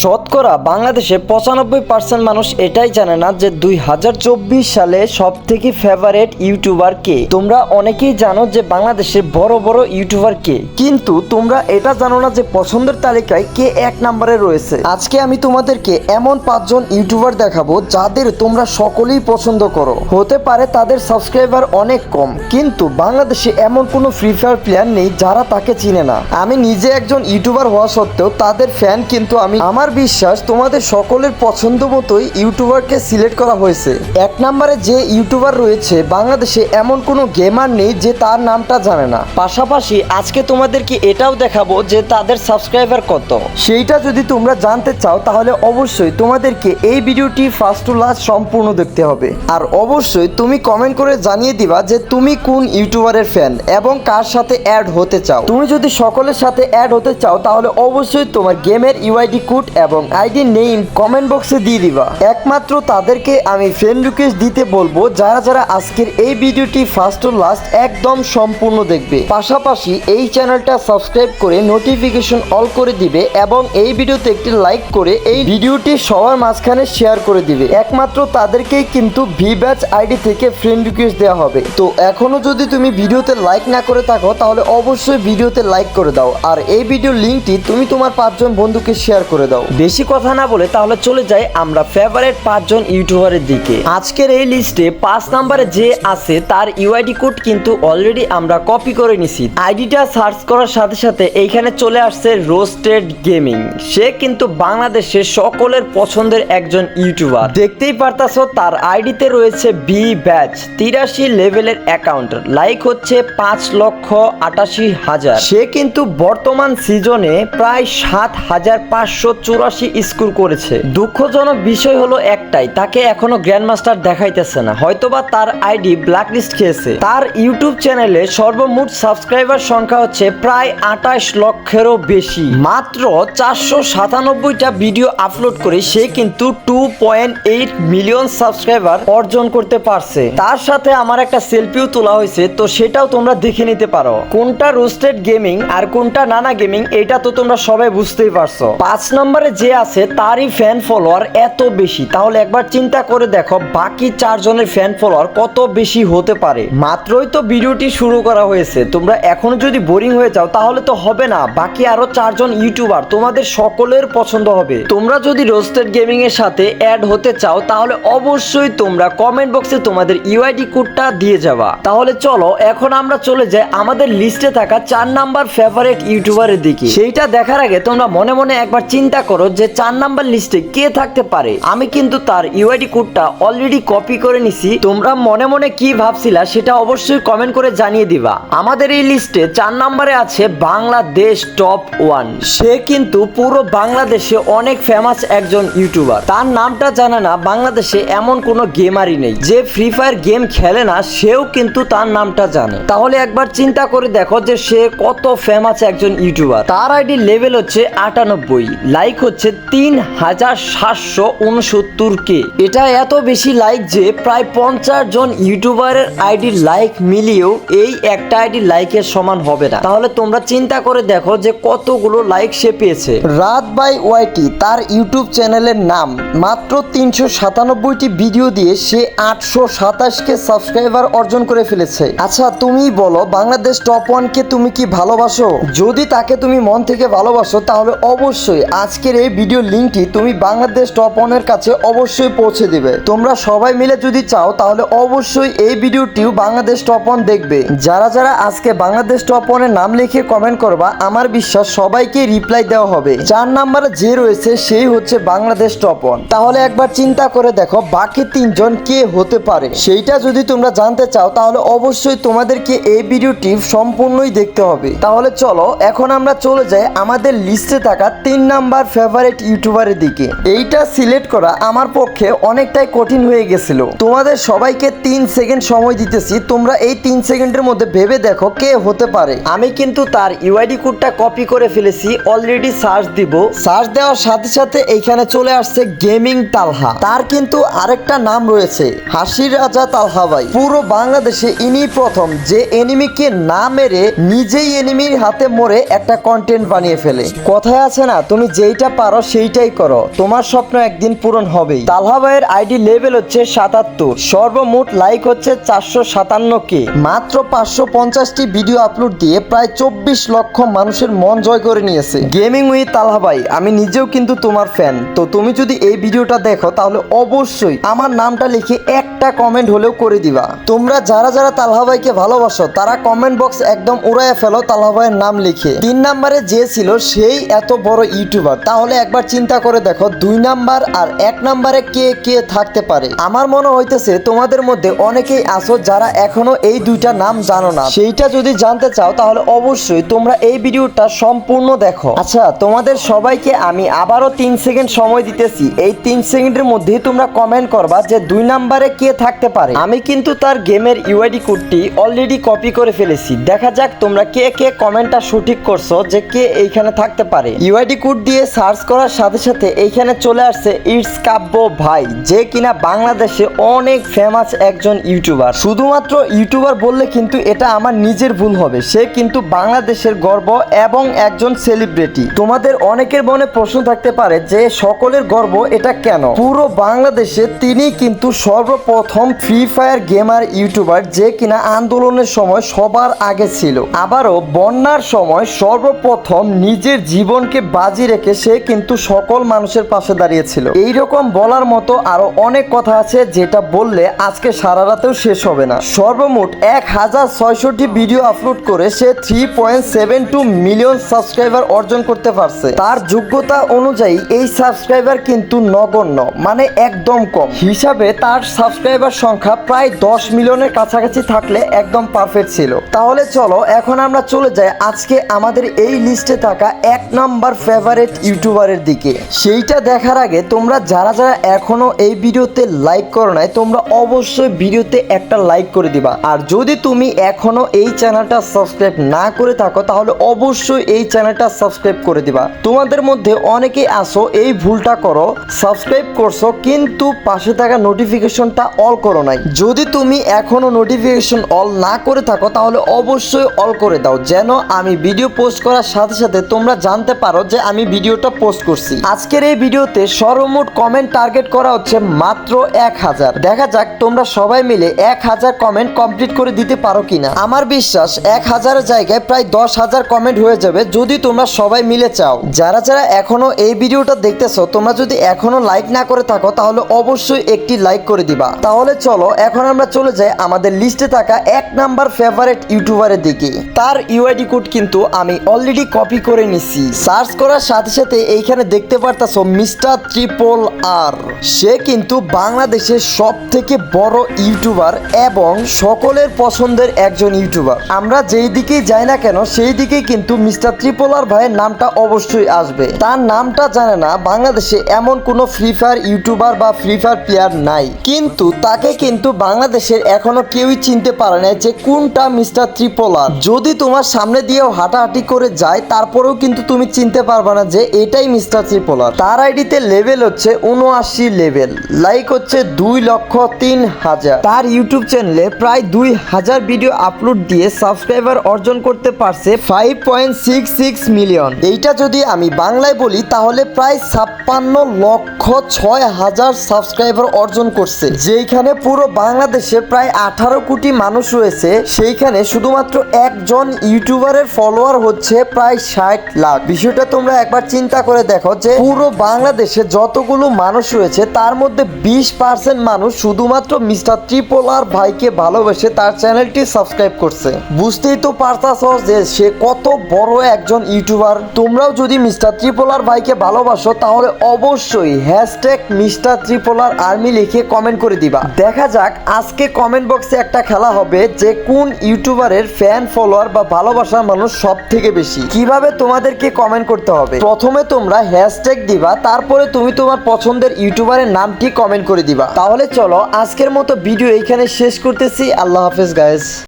শতকরা বাংলাদেশে পঁচানব্বই পার্সেন্ট মানুষ এটাই জানে না যে দুই হাজার চব্বিশ সালে সব থেকে ফেভারেট ইউটিউবার কে। তোমরা অনেকেই জানো যে বাংলাদেশের বড় বড় ইউটিউবার কে। কিন্তু তোমরা এটা জানো না যে পছন্দের তালিকায় কে এক নম্বরে রয়েছে। আজকে আমি তোমাদেরকে এমন পাঁচজন ইউটিউবার দেখাবো যাদের তোমরা সকলেই পছন্দ করো। হতে পারে তাদের সাবস্ক্রাইবার অনেক কম, কিন্তু বাংলাদেশে এমন কোনো ফ্রি ফায়ার প্লেয়ার নেই যারা তাকে চিনে না। আমি নিজে একজন ইউটিউবার হওয়া সত্ত্বেও তাদের ফ্যান কিন্তু আমি আমার বিশ্বাস তোমাদের সকলের পছন্দ মতোই ইউটিউবারকে সিলেক্ট করা হয়েছে। এক নম্বরে যে ইউটিউবার রয়েছে, বাংলাদেশে এমন কোনো গেমার নেই যে তার নামটা জানে না। পাশাপাশি আজকে তোমাদেরকে এটাও দেখাবো যে তাদের সাবস্ক্রাইবার কত। সেইটা যদি তোমরা জানতে চাও, তাহলে অবশ্যই তোমাদেরকে এই ভিডিওটি ফার্স্ট টু লাস্ট সম্পূর্ণ দেখতে হবে। আর অবশ্যই তুমি কমেন্ট করে জানিয়ে দিবা যে তুমি কোন ইউটিউবারের ফ্যান এবং কার সাথে অ্যাড হতে চাও। তুমি যদি সকলের সাথে অ্যাড হতে চাও, তাহলে অবশ্যই তোমার গেমের ইউআইডি কোড এবং আইডি নেম কমেন্ট বক্সে দিয়ে দিবা। একমাত্র তাদেরকে আমি ফ্রেন্ড রিকোয়েস্ট দিতে বলব, যারা যারা আজকের এই ভিডিওটি ফার্স্ট ও লাস্ট একদম সম্পূর্ণ দেখবে। পাশাপাশি এই চ্যানেলটা সাবস্ক্রাইব করে নোটিফিকেশন অল করে দিবে এবং এই ভিডিওতে একটি লাইক করে এই ভিডিওটি সবার মাঝখানে শেয়ার করে দিবে। একমাত্র তাদেরকেই কিন্তু ভি ব্যাচ আইডি থেকে ফ্রেন্ড রিকোয়েস্ট দেওয়া হবে। তো এখনও যদি তুমি ভিডিওতে লাইক না করে থাকো, তাহলে অবশ্যই ভিডিওতে লাইক করে দাও। আর এই ভিডিও লিঙ্কটি তুমি তোমার পাঁচজন বন্ধুকে শেয়ার করে দাও। বেশি কথা না বলে তাহলে চলে যাই আমরা ফেভারিট পাঁচজন ইউটিউবারের দিকে। আজকের এই লিস্টে পাঁচ নাম্বারে যে আছে তার ইউআইডি কোড কিন্তু অলরেডি আমরা কপি করে নিছি। আইডিটা সার্চ করার সাথে সাথে এইখানে চলে আসছে রোস্টেড গেমিং সে কিন্তু বাংলাদেশের সকলের পছন্দের একজন ইউটিউবার। দেখতেই পারতাছো, তার আইডিতে রয়েছে বি ব্যাচ তিরাশি লেভেলের অ্যাকাউন্ট লাইক হচ্ছে পাঁচ লক্ষ আটাশি হাজার। সে কিন্তু বর্তমান সিজনে প্রায় সাত হাজার পাঁচশো চুরাশি স্কোর করেছে। দুঃখজনক বিষয় হলো একটাই, তাকে এখনও গ্র্যান্ড মাস্টার দেখাইতেছে না। হয়তোবা তার আইডি ব্ল্যাক লিস্ট খেয়েছে। তার ইউটিউব চ্যানেলে সর্বমোট সাবস্ক্রাইবার সংখ্যা হচ্ছে প্রায় আঠাশ লক্ষেরও বেশি। মাত্র চারশো সাতানব্বইটা ভিডিও আপলোড করে সে কিন্তু two point eight million subscriber অর্জন করতে পারছে। তার সাথে আমার একটা সেলফিও তোলা হয়েছে, তো সেটাও তোমরা দেখে নিতে পারো। কোনটা রোস্টেড গেমিং আর কোনটা নানা গেমিং, এটা তো তোমরা সবাই বুঝতেই পারছ। পাঁচ নম্বরে যে আছে, তারই ফ্যান ফলোয়ার এত বেশি। তাহলে একবার চিন্তা করে দেখো, বাকি চারজনের ফ্যান ফলোয়ার কত বেশি হতে পারে? মাত্রই তো ভিডিওটি শুরু করা হয়েছে। তোমরা এখনও যদি বোরিং হয়ে যাও, তাহলে তো হবে না। বাকি আরও চারজন ইউটিউবার তোমাদের সকলের পছন্দ হবে। তোমরা যদি রোস্টেড গেমিং এর সাথে অ্যাড হতে চাও, তাহলে অবশ্যই তোমরা কমেন্ট বক্সে তোমাদের ইউআইডি কোডটা দিয়ে যাবা। তাহলে চলো, এখন আমরা চলে যাই আমাদের লিস্টে থাকা চার নাম্বার ফেভারিট ইউটিউবারের দিকে। সেইটা দেখার আগে তোমরা মনে মনে একবার চিন্তা করো যে চার নাম্বার লিস্টে কে থাকতে পারে। আমি কিন্তু তার ইউআইডি কোডটা অলরেডি কপি করে নিছি। তোমরা মনে মনে কি ভাবছিলা সেটা অবশ্যই কমেন্ট করে জানিয়ে দিবা। আমাদের এই লিস্টে চার নম্বরে আছে বাংলাদেশ টপ ওয়ান সে কিন্তু পুরো বাংলাদেশে অনেক ফেমাস একজন ইউটিউবার তার নামটা জানে না, বাংলাদেশে এমন কোনো গেমারই নেই। যে ফ্রি ফায়ার গেম খেলে না, সেও কিন্তু তার নামটা জানে। তাহলে একবার চিন্তা করে দেখো যে সে কত ফেমাস একজন ইউটিউবার তার আইডি লেভেল হচ্ছে আটানব্বই। লাইক হচ্ছে তিন হাজার সাতশো উনসত্তর কে। এটা এত বেশি লাইক যে প্রায় পঞ্চাশ জন ইউটিউবারের আইডি লাইক মিলিয়েও এই একটা আইডি লাইকের সমান হবে না। তাহলে তোমরা চিন্তা করে দেখো যে কতগুলো লাইক সে পেয়েছে। রাত বাই ওয়াইটি তার ইউটিউব চ্যানেলের নাম। মাত্র তিনশো সাতানব্বইটি ভিডিও দিয়ে সে আটশো সাতাশকে সাবস্ক্রাইবার অর্জন করে ফেলেছে। আচ্ছা তুমি বলো, বাংলাদেশ টপ ওয়ানকে তুমি কি ভালোবাসো? যদি তাকে তুমি মন থেকে ভালোবাসো, তাহলে অবশ্যই আজকের এই ভিডিও লিঙ্কটি তুমি বাংলাদেশ টপ ওয়ানের কাছে অবশ্যই পৌঁছে দিবে। তোমরা সবাই মিলে যদি চাও, তাহলে অবশ্যই এই ভিডিওটিও বাংলাদেশ টপ ওয়ান দেখবে। যারা যারা আজকে বাংলাদেশ টপ ওয়ানের নাম লিখে কমেন্ট করবা, আমার বিশ্বাস সবাইকে রিপ্লাই দেওয়া হবে। চার নাম্বারে যে রয়েছে, সেই হচ্ছে বাংলাদেশ টপ ওয়ান তাহলে একবার চিন্তা করে দেখো, বাকি তিনজন কে হতে পারে। সেইটা যদি তোমরা জানতে চাও, তাহলে অবশ্যই তোমাদেরকে এই ভিডিওটি সম্পূর্ণই দেখতে হবে। তাহলে চলো, এখন আমরা চলে যাই আমাদের লিস্টে থাকা তিন নাম্বার ফেভারিট ইউটিউবারের দিকে। এইটা সিলেক্ট করা আমার পক্ষে অনেকটাই কঠিন হয়ে গেছিল। তোমাদের সবাইকে তিন সেকেন্ড সময় দিতেছি, তোমরা এই তিন সেকেন্ডের মধ্যে ভেবে দেখো কে হতে পারে। আমি কিন্তু তার ইউআইডি কোডটা কপি করে ফেলেছি অলরেডি সার্চ দিব। সার্চ দেওয়ার সাথে সাথে এইখানে চলে আসছে গেমিং তালহা। তার কিন্তু আরেকটা নাম রয়েছে, হাসির রাজা তালহা ভাই। পুরো বাংলাদেশে ইনি প্রথম যে এনিমিকে না মেরে নিজেই এনিমির হাতে মরে একটা কন্টেন্ট বানিয়ে ফেলে। কথায় আছে না, তুমি যেইটা যেইটা পারো সেইটাই করো। তোমার স্বপ্ন একদিন পূরণ হবেই। তালহা ভাইয়ের আইডি লেভেল হচ্ছে সাতাত্তর। সর্বমোট লাইক হচ্ছে চারশো সাতান্ন কে। মাত্র পাঁচশো পঞ্চাশটি ভিডিও আপলোড দিয়ে প্রায় চব্বিশ লক্ষ মানুষের মন জয় করে নিয়েছে। গেমিং উইথ তালহা ভাই, আমি নিজেও কিন্তু তোমার ফ্যান। তো তুমি যদি এই ভিডিওটা দেখো, তাহলে অবশ্যই আমার নামটা লিখে একটা কমেন্ট হলেও করে দিবা। তোমরা যারা যারা তালহা ভাইকে ভালোবাসো, তারা কমেন্ট বক্স একদম উড়াইয়া ফেলো তালহা ভাইয়ের নাম লিখে। তিন নাম্বারে যে ছিল সেই এত বড় ইউটিউবার। তাহলে একবার চিন্তা করে দেখো, দুই নাম্বার আর এক নাম্বারে কে কে থাকতে পারে। আমার মনে হইতেছে তোমাদের মধ্যে অনেকেই আছো যারা এখনও এই দুইটা নাম জানো না। সেইটা যদি জানতে চাও, তাহলে অবশ্যই তোমরা এই ভিডিওটা সম্পূর্ণ দেখো। আচ্ছা তোমাদের সবাইকে আমি আবারও তিন সেকেন্ড সময় দিতেছি। এই তিন সেকেন্ডের মধ্যেই তোমরা কমেন্ট করবা যে দুই নাম্বারে কে থাকতে পারে। আমি কিন্তু তার গেমের ইউআইডি কোডটি অলরেডি কপি করে ফেলেছি। দেখা যাক তোমরা কে কে কমেন্টটা সঠিক করছ যে কে এইখানে থাকতে পারে। ইউআইডি কোড দিয়ে সার্চ করার সাথে সাথে এইখানে চলে আসছে ইটস কাব্য ভাই, যে কিনা বাংলাদেশে অনেক ফেমাস একজন ইউটিউবার শুধুমাত্র ইউটিউবার বললে কিন্তু এটা আমার নিজের ভুল হবে। সে কিন্তু বাংলাদেশের গর্ব এবং একজন সেলিব্রিটি তোমাদের অনেকের মনে প্রশ্ন থাকতে পারে যে সকলের গর্ব এটা কেন? পুরো বাংলাদেশে তিনি কিন্তু সর্বপ্রথম ফ্রি ফায়ার গেমার ইউটিউবার যে কিনা আন্দোলনের সময় সবার আগে ছিল। আবারও বন্যার সময় সর্বপ্রথম নিজের জীবনকে বাজি রেখে সে কিন্তু সকল মানুষের পাশে দাঁড়িয়েছিল। এইরকম বলার মতো আরও অনেক কথা আছে যেটা বললে আজকে সারা রাতেও শেষ হবে না। সর্বমোট এক হাজার ছয়ষট্টি ভিডিও আপলোড করে সে three point seven two million subscriber অর্জন করতে পারছে। তার যোগ্যতা অনুযায়ী এই সাবস্ক্রাইবার কিন্তু নগণ্য মানে একদম কম। হিসাবে তার সাবস্ক্রাইবার সংখ্যা প্রায় দশ মিলিয়নের কাছাকাছি থাকলে একদম পারফেক্ট ছিল। তাহলে চলো, এখন আমরা চলে যাই আজকে আমাদের এই লিস্টে থাকা এক নাম্বার ফেভারিট ইউটিউবারের দিকে। সেইটা দেখার আগে তোমরা যারা যারা এখনও এই ভিডিওতে লাইক করো নাই, তোমরা অবশ্যই ভিডিওতে একটা লাইক করে দিবা। আর যদি তুমি এখনও এই চ্যানেলটা সাবস্ক্রাইব না করে থাকো, তাহলে অবশ্যই এই চ্যানেলটা সাবস্ক্রাইব করে দিবা। তোমাদের মধ্যে অনেকেই আসো এই ভুলটা করো সাবস্ক্রাইব করছ, কিন্তু পাশে থাকা নোটিফিকেশনটা অল করো নাই। যদি তুমি এখনও নোটিফিকেশন অল না করে থাকো, তাহলে অবশ্যই অল করে দাও। যেন আমি ভিডিও পোস্ট করার সাথে সাথে তোমরা জানতে পারো যে আমি ভিডিওটা পোস্ট করছি। আজকের এই ভিডিওতে সর্বমোট কমেন্ট টার্গেট করা হচ্ছে মাত্র এক হাজার। দেখা যাক তোমরা সবাই মিলে এক হাজার কমেন্ট কমপ্লিট করে দিতে পারো কিনা। আমার বিশ্বাস এক হাজারের জায়গায় প্রায় দশ হাজার কমেন্ট হয়ে যাবে যদি তোমরা সবাই মিলে চাও। যারা যারা এখনও এই ভিডিওটা দেখতেছো, তোমরা যদি এখনও লাইক না করে থাকো, তাহলে অবশ্যই একটি লাইক করে দিবা। তাহলে চলো, এখন আমরা চলে যাই আমাদের লিস্টে থাকা এক নাম্বার ফেভারেট ইউটিউবারের দিকে। তার ইউআইডি কোড কিন্তু আমি অলরেডি কপি করে নিছি। সার্চ করার সাথে সাথে এইখানে দেখতে পারতাছো মিস্টার ট্রিপল আর। সে কিন্তু বাংলাদেশের সব থেকে বড় ইউটিউবার এবং সকলের পছন্দের একজন ইউটিউবার। আমরা যেই দিকেই যাই না কেন, সেই দিকেই কিন্তু মিস্টার ট্রিপল আর ভাইয়ের নামটা অবশ্যই আসবে। তার নামটা জানে না, বাংলাদেশে এমন কোনো ফ্রি ফায়ার ইউটিউবার বা ফ্রি ফায়ার প্লেয়ার নাই। কিন্তু তাকে কিন্তু বাংলাদেশের এখনও কেউই চিনতে পারে না যে কোনটা মিস্টার ত্রিপোলার যদি তোমার সামনে দিয়েও হাঁটাহাঁটি করে যায়, তারপরেও কিন্তু তুমি চিনতে পারবে না যে এটাই মিস্টার ত্রিপোলার তার আইডিতে লেভেল হচ্ছে উনআশি লেভেল লাইক হচ্ছে দুই লক্ষ তিন হাজার। তার ইউটিউব চ্যানেলে প্রায় দুই হাজার ভিডিও আপলোড দিয়ে সাবস্ক্রাইবার অর্জন করতে পারছে five point six six million এইটা যদি আমি বাংলায় বলি, তাহলে প্রায় ছাপ্পান্ন লক্ষ ছয় হাজার সাবস্ক্রাইবার অর্জন করছে। যেইখানে পুরো বাংলাদেশে প্রায় আঠারো কোটি মানুষ রয়েছে, সেইখানে শুধুমাত্র একজন ইউটিউবারের ফলোয়ার হচ্ছে প্রায় ষাট লাখ। বিষয়টা তোমরা একবার চিন্তা করে দেখো যে পুরো বাংলাদেশে যতগুলো মানুষ রয়েছে, তার মধ্যে বিশ পার্সেন্ট মানুষ শুধুমাত্র মিস্টার ত্রিপোলার ভাইকে ভালোবেসে তার চ্যানেলটি সাবস্ক্রাইব করছে। বুঝতেই তো পারতাছ যে সে কত বড় একজন ইউটিউবার। তোমরাও যদি মিস্টার ত্রিপোলার ভাইকে ভালোবাসো, তাহলে অবশ্যই হ্যাশট্যাগ মিস্টার ত্রিপোলার আর্মি লিখে কমেন্ট করে দিবা। দেখা যাক আজকে কমেন্ট বক্সে একটা খেলা হবে যে কোন ইউটিউবারের ফ্যান ফলোয়ার বা ভালোবাসার মানুষ সব থেকে বেশি। কীভাবে তোমাদেরকে কমেন্ট করতে হবে? প্রথমে তোমরা হ্যাশট্যাগ দিবা, তারপরে তুমি তোমার পছন্দের ইউটিউবারের নামটি কমেন্ট করে দিবা। তাহলে চলো, আজকের মতো ভিডিও এখানে শেষ করতেছি। আল্লাহ হাফেজ গাইজ